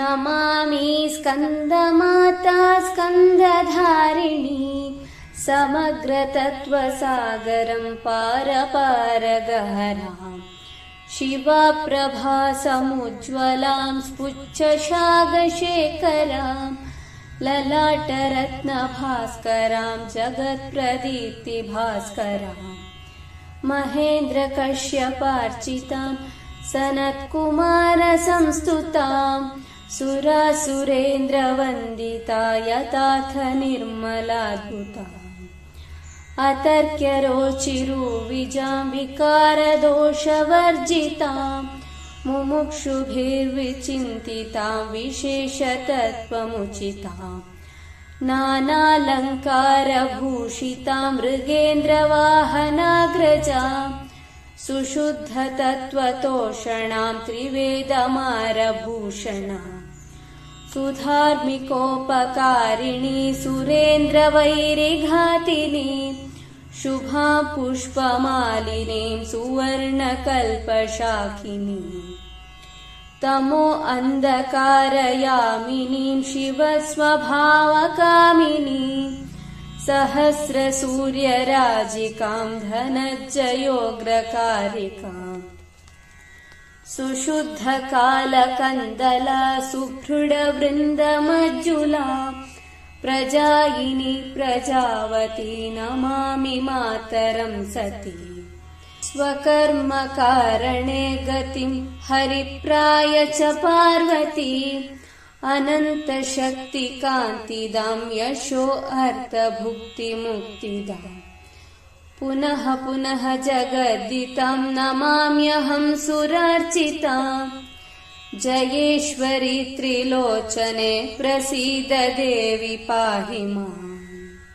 नमामि स्कन्दमाता स्कन्दधारिणी समग्रतत्त्वसागरं पारपारगहराम् शिवाप्रभासमुज्ज्वलां स्फुच्छशागशेखरां ललाटरत्नभास्करां जगत्प्रदीप्तिभास्कराम् महेन्द्रकश्यपार्चितां सनत्कुमारसंस्तुतां सुरासुरेन्द्रवन्दिता यथाथ निर्मलाद्भुता। अतर्क्यरोचिरुविजां विकारदोषवर्जितां मुमुक्षुभिर्विचिन्तितां विशेषतत्त्वमुचिताम् नानालङ्कारभूषितां मृगेन्द्रवाहनाग्रजां सुशुद्धतत्त्वतोषणां त्रिवेदमारभूषणा सुधार्मिकोपकारिणी सुरेन्द्रवैरिघातिनी शुभां पुष्पमालिनीं सुवर्णकल्पशाखिनी तमो अन्धकारयामिनीं शिवस्वभावकामिनी सहस्रसूर्यराजिकां धनज्जयोग्रकारिकाम् सुशुद्धकालकन्दला सुभृडवृन्दमज्जुला प्रजायिनी प्रजावती नमामि मातरं सती। स्वकर्मकारणे गतिं हरिप्राय च पार्वती। अनन्तशक्तिकान्तिदां यशो अर्थभुक्तिमुक्तिदाम् पुनः पुनः जगद्दितां नमाम्यहं सुरार्चिताम्। जयेश्वरि त्रिलोचने प्रसीद देवि पाहि माम्